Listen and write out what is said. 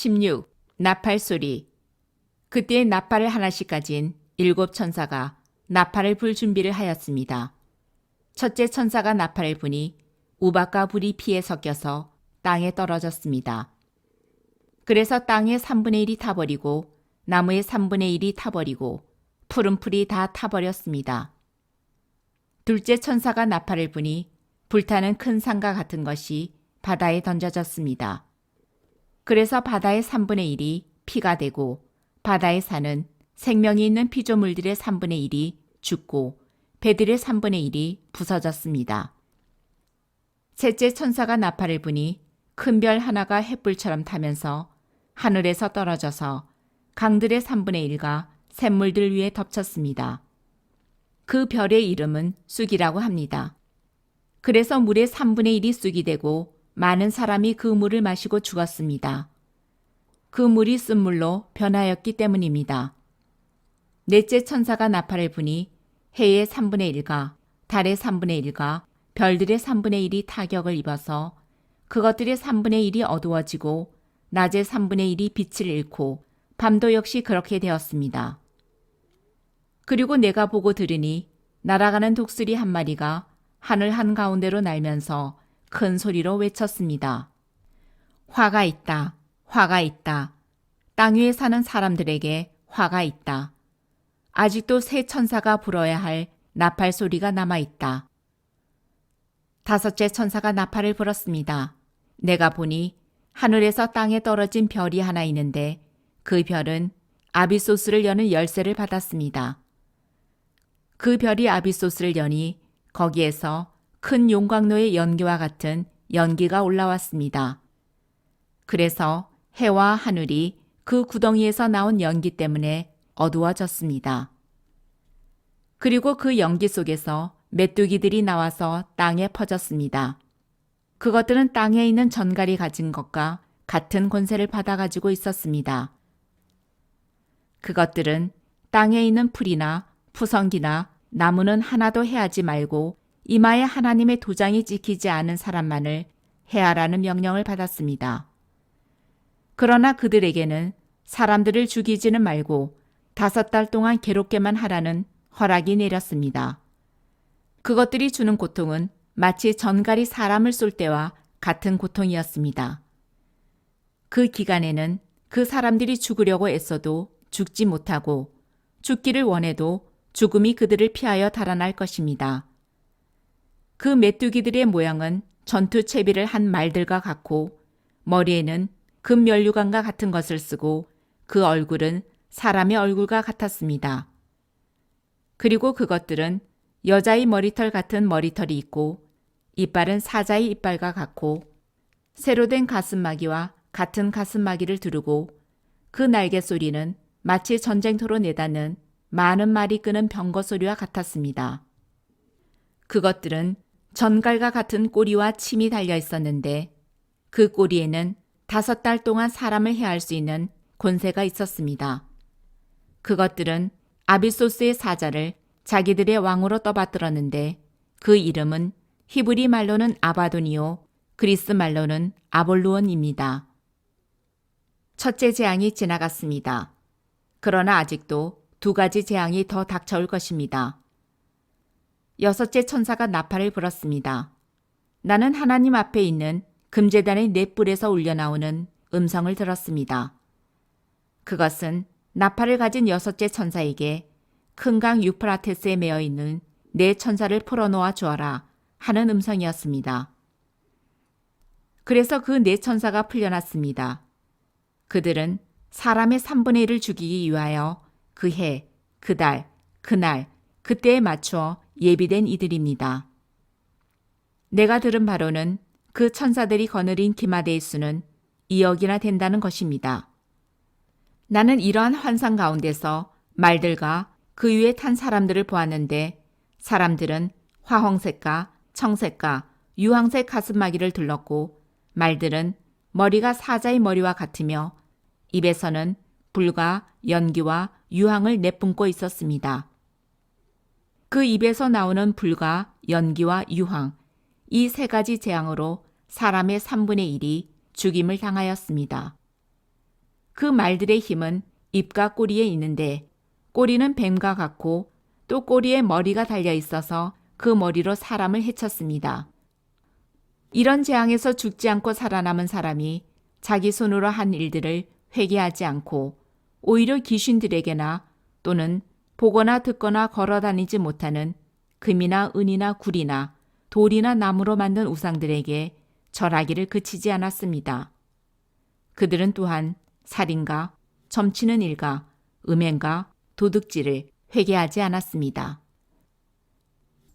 16. 나팔 소리. 그때 나팔을 하나씩 가진 일곱 천사가 나팔을 불 준비를 하였습니다. 첫째 천사가 나팔을 부니 우박과 불이 피에 섞여서 땅에 떨어졌습니다. 그래서 땅의 3분의 1이 타버리고 나무의 3분의 1이 타버리고 푸른 풀이 다 타버렸습니다. 둘째 천사가 나팔을 부니 불타는 큰 산과 같은 것이 바다에 던져졌습니다. 그래서 바다의 3분의 1이 피가 되고 바다에 사는 생명이 있는 피조물들의 3분의 1이 죽고 배들의 3분의 1이 부서졌습니다. 셋째 천사가 나팔을 부니 큰 별 하나가 햇불처럼 타면서 하늘에서 떨어져서 강들의 3분의 1과 샘물들 위에 덮쳤습니다. 그 별의 이름은 쑥이라고 합니다. 그래서 물의 3분의 1이 쑥이 되고 많은 사람이 그 물을 마시고 죽었습니다. 그 물이 쓴물로 변하였기 때문입니다. 넷째 천사가 나팔을 부니 해의 3분의 1과 달의 3분의 1과 별들의 3분의 1이 타격을 입어서 그것들의 3분의 1이 어두워지고 낮의 3분의 1이 빛을 잃고 밤도 역시 그렇게 되었습니다. 그리고 내가 보고 들으니 날아가는 독수리 한 마리가 하늘 한가운데로 날면서 큰 소리로 외쳤습니다. 화가 있다. 화가 있다. 땅 위에 사는 사람들에게 화가 있다. 아직도 새 천사가 불어야 할 나팔 소리가 남아 있다. 다섯째 천사가 나팔을 불었습니다. 내가 보니 하늘에서 땅에 떨어진 별이 하나 있는데 그 별은 아비소스를 여는 열쇠를 받았습니다. 그 별이 아비소스를 여니 거기에서 큰 용광로의 연기와 같은 연기가 올라왔습니다. 그래서 해와 하늘이 그 구덩이에서 나온 연기 때문에 어두워졌습니다. 그리고 그 연기 속에서 메뚜기들이 나와서 땅에 퍼졌습니다. 그것들은 땅에 있는 전갈이 가진 것과 같은 권세를 받아 가지고 있었습니다. 그것들은 땅에 있는 풀이나 푸성기나 나무는 하나도 해하지 말고 이마에 하나님의 도장이 찍히지 않은 사람만을 해하라는 명령을 받았습니다. 그러나 그들에게는 사람들을 죽이지는 말고 다섯 달 동안 괴롭게만 하라는 허락이 내렸습니다. 그것들이 주는 고통은 마치 전갈이 사람을 쏠 때와 같은 고통이었습니다. 그 기간에는 그 사람들이 죽으려고 애써도 죽지 못하고 죽기를 원해도 죽음이 그들을 피하여 달아날 것입니다. 그 메뚜기들의 모양은 전투 채비를 한 말들과 같고 머리에는 금면류관과 같은 것을 쓰고 그 얼굴은 사람의 얼굴과 같았습니다. 그리고 그것들은 여자의 머리털 같은 머리털이 있고 이빨은 사자의 이빨과 같고 새로 된 가슴마기와 같은 가슴마기를 두르고 그 날개 소리는 마치 전쟁터로 내다는 많은 말이 끄는 병거 소리와 같았습니다. 그것들은 전갈과 같은 꼬리와 침이 달려 있었는데 그 꼬리에는 다섯 달 동안 사람을 해할 수 있는 권세가 있었습니다. 그것들은 아비소스의 사자를 자기들의 왕으로 떠받들었는데 그 이름은 히브리 말로는 아바돈이요 그리스 말로는 아볼루온입니다. 첫째 재앙이 지나갔습니다. 그러나 아직도 두 가지 재앙이 더 닥쳐올 것입니다. 여섯째 천사가 나팔을 불었습니다. 나는 하나님 앞에 있는 금재단의 넷불에서 울려나오는 음성을 들었습니다. 그것은 나팔을 가진 여섯째 천사에게 큰 강 유프라테스에 매어 있는 네 천사를 풀어놓아 주어라 하는 음성이었습니다. 그래서 그 네 천사가 풀려났습니다. 그들은 사람의 3분의 1을 죽이기 위하여 그 해, 그 달, 그날, 그때에 맞추어 예비된 이들입니다. 내가 들은 바로는 그 천사들이 거느린 기마대의 수는 2억이나 된다는 것입니다. 나는 이러한 환상 가운데서 말들과 그 위에 탄 사람들을 보았는데 사람들은 화홍색과 청색과 유황색 가슴마기를 둘렀고 말들은 머리가 사자의 머리와 같으며 입에서는 불과 연기와 유황을 내뿜고 있었습니다. 그 입에서 나오는 불과 연기와 유황, 이 세 가지 재앙으로 사람의 3분의 1이 죽임을 당하였습니다. 그 말들의 힘은 입과 꼬리에 있는데 꼬리는 뱀과 같고 또 꼬리에 머리가 달려 있어서 그 머리로 사람을 해쳤습니다. 이런 재앙에서 죽지 않고 살아남은 사람이 자기 손으로 한 일들을 회개하지 않고 오히려 귀신들에게나 또는 보거나 듣거나 걸어 다니지 못하는 금이나 은이나 굴이나 돌이나 나무로 만든 우상들에게 절하기를 그치지 않았습니다. 그들은 또한 살인과 점치는 일과 음행과 도둑질을 회개하지 않았습니다.